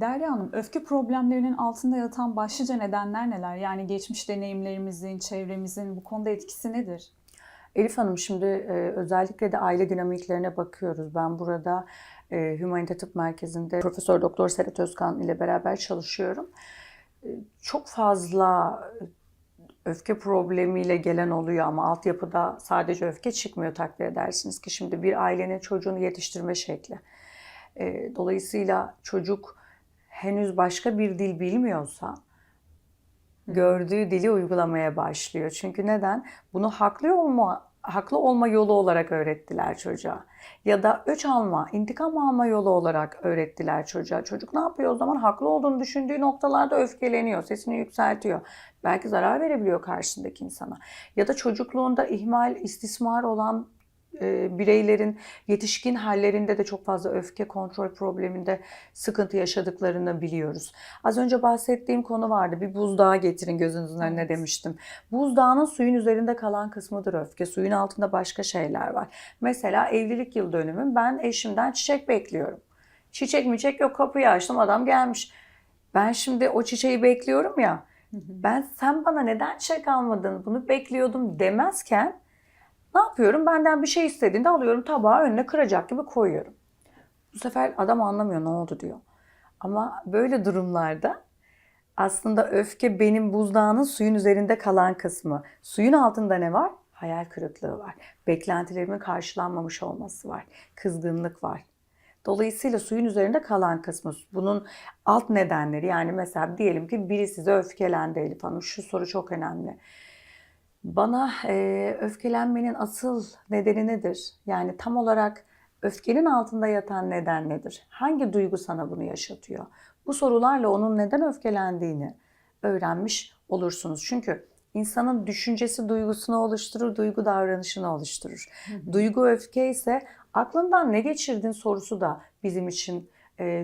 Derya Hanım, öfke problemlerinin altında yatan başlıca nedenler neler? Yani geçmiş deneyimlerimizin, çevremizin bu konuda etkisi nedir? Elif Hanım şimdi e, özellikle de aile dinamiklerine bakıyoruz. Ben burada e, Humanite Tıp Merkezi'nde Profesör Doktor Serhat Özkan ile beraber çalışıyorum. E, çok fazla öfke problemiyle gelen oluyor ama altyapıda sadece öfke çıkmıyor takdir edersiniz ki şimdi bir ailenin çocuğunu yetiştirme şekli. E, dolayısıyla çocuk henüz başka bir dil bilmiyorsa gördüğü dili uygulamaya başlıyor. Çünkü neden? Bunu haklı olma haklı olma yolu olarak öğrettiler çocuğa. Ya da öç alma, intikam alma yolu olarak öğrettiler çocuğa. Çocuk ne yapıyor o zaman? Haklı olduğunu düşündüğü noktalarda öfkeleniyor, sesini yükseltiyor. Belki zarar verebiliyor karşısındaki insana. Ya da çocukluğunda ihmal, istismar olan e, bireylerin yetişkin hallerinde de çok fazla öfke kontrol probleminde sıkıntı yaşadıklarını biliyoruz. Az önce bahsettiğim konu vardı. Bir buzdağı getirin gözünüzün önüne demiştim. Buzdağının suyun üzerinde kalan kısmıdır öfke. Suyun altında başka şeyler var. Mesela evlilik yıl dönümüm. Ben eşimden çiçek bekliyorum. Çiçek miçek yok kapıyı açtım adam gelmiş. Ben şimdi o çiçeği bekliyorum ya. Ben sen bana neden çiçek almadın bunu bekliyordum demezken ne yapıyorum? Benden bir şey istediğinde alıyorum tabağı önüne kıracak gibi koyuyorum. Bu sefer adam anlamıyor ne oldu diyor. Ama böyle durumlarda aslında öfke benim buzdağının suyun üzerinde kalan kısmı. Suyun altında ne var? Hayal kırıklığı var. Beklentilerimin karşılanmamış olması var. Kızgınlık var. Dolayısıyla suyun üzerinde kalan kısmı. Bunun alt nedenleri yani mesela diyelim ki biri size öfkelendi Elif Hanım. Şu soru çok önemli. Bana e, öfkelenmenin asıl nedeni nedir? Yani tam olarak öfkenin altında yatan neden nedir? Hangi duygu sana bunu yaşatıyor? Bu sorularla onun neden öfkelendiğini öğrenmiş olursunuz. Çünkü insanın düşüncesi duygusunu oluşturur, duygu davranışını oluşturur. Duygu öfke ise aklından ne geçirdin sorusu da bizim için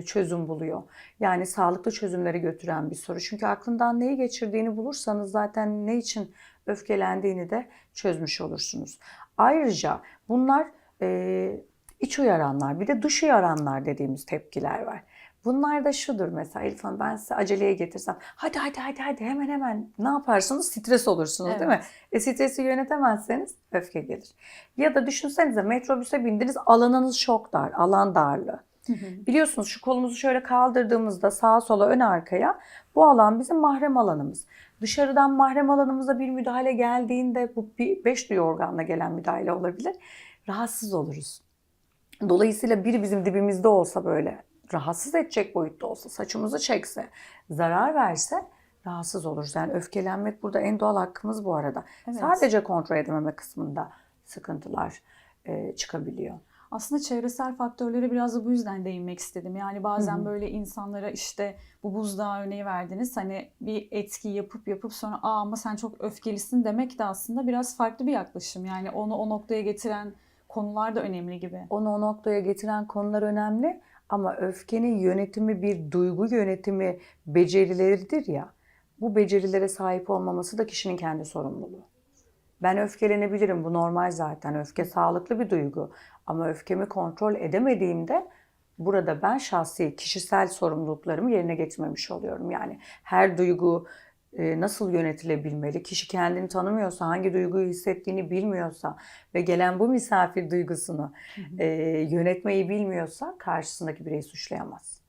çözüm buluyor. Yani sağlıklı çözümlere götüren bir soru. Çünkü aklından neyi geçirdiğini bulursanız zaten ne için öfkelendiğini de çözmüş olursunuz. Ayrıca bunlar e, iç uyaranlar, bir de dış uyaranlar dediğimiz tepkiler var. Bunlar da şudur mesela Elif Hanım ben size aceleye getirsem hadi hadi hadi hadi hemen hemen ne yaparsınız? Stres olursunuz değil mi? E stresi yönetemezseniz öfke gelir. Ya da düşünsenize metrobüse bindiniz alanınız çok dar, alan darlığı. Biliyorsunuz şu kolumuzu şöyle kaldırdığımızda sağa sola ön arkaya bu alan bizim mahrem alanımız. Dışarıdan mahrem alanımıza bir müdahale geldiğinde bu bir beş duyu organla gelen müdahale olabilir. Rahatsız oluruz. Dolayısıyla biri bizim dibimizde olsa böyle rahatsız edecek boyutta olsa, saçımızı çekse, zarar verse rahatsız oluruz. Yani öfkelenmek burada en doğal hakkımız bu arada. Evet. Sadece kontrol edememe kısmında sıkıntılar e, çıkabiliyor. Aslında çevresel faktörlere biraz da bu yüzden değinmek istedim. Yani bazen Hı hı. böyle insanlara işte bu buzdağı örneği verdiniz. Hani bir etki yapıp yapıp sonra aa ama sen çok öfkelisin demek de aslında biraz farklı bir yaklaşım. Yani onu o noktaya getiren konular da önemli gibi. Onu o noktaya getiren konular önemli ama öfkenin yönetimi bir duygu yönetimi becerileridir ya. Bu becerilere sahip olmaması da kişinin kendi sorumluluğu. Ben öfkelenebilirim bu normal zaten. Öfke sağlıklı bir duygu. Ama öfkemi kontrol edemediğimde burada ben şahsi, kişisel sorumluluklarımı yerine getirmemiş oluyorum. Yani her duygu e, nasıl yönetilebilmeli? Kişi kendini tanımıyorsa, hangi duyguyu hissettiğini bilmiyorsa ve gelen bu misafir duygusunu e, yönetmeyi bilmiyorsa karşısındaki bireyi suçlayamaz.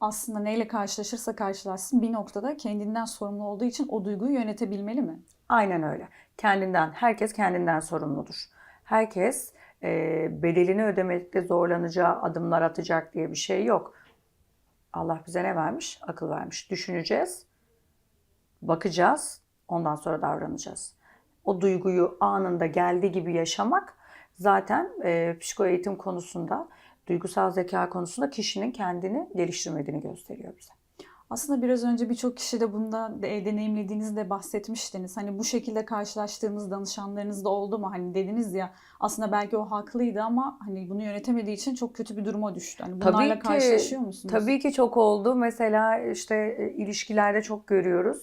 Aslında neyle karşılaşırsa karşılaşsın bir noktada kendinden sorumlu olduğu için o duyguyu yönetebilmeli mi? Aynen öyle. Kendinden, herkes kendinden sorumludur. Herkes e, bedelini ödemekte zorlanacağı adımlar atacak diye bir şey yok. Allah bize ne vermiş? Akıl vermiş. Düşüneceğiz, bakacağız, ondan sonra davranacağız. O duyguyu anında geldiği gibi yaşamak zaten e, psikoeğitim konusunda, duygusal zeka konusunda kişinin kendini geliştirmediğini gösteriyor bize. Aslında biraz önce birçok kişi de bunda de, deneyimlediğinizi de bahsetmiştiniz. Hani bu şekilde karşılaştığınız danışanlarınız da oldu mu? Hani dediniz ya aslında belki o haklıydı ama hani bunu yönetemediği için çok kötü bir duruma düştü. Hani bunlarla Tabii ki, karşılaşıyor musunuz? Tabii ki çok oldu. Mesela işte e, ilişkilerde çok görüyoruz.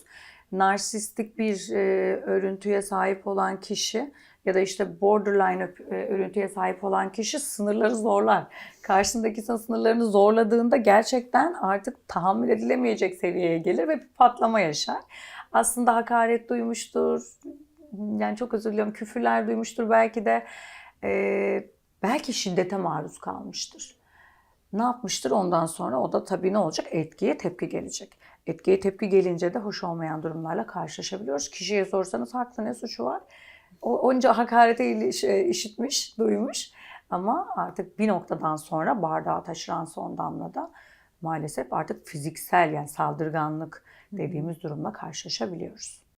Narsistik bir e, örüntüye sahip olan kişi ya da işte borderline e, örüntüye sahip olan kişi sınırları zorlar. Karşısındaki insan sınırlarını zorladığında gerçekten artık tahammül edilemeyecek seviyeye gelir ve bir patlama yaşar. Aslında hakaret duymuştur, yani çok özür diliyorum küfürler duymuştur belki de Ee, belki şiddete maruz kalmıştır. Ne yapmıştır ondan sonra o da tabii ne olacak? Etkiye tepki gelecek. Etkiye tepki gelince de hoş olmayan durumlarla karşılaşabiliyoruz. Kişiye sorsanız haklı ne suçu var? O onca hakarete şey, işitmiş, duymuş ama artık bir noktadan sonra bardağı taşıran son damlada maalesef artık fiziksel yani saldırganlık dediğimiz durumla karşılaşabiliyoruz.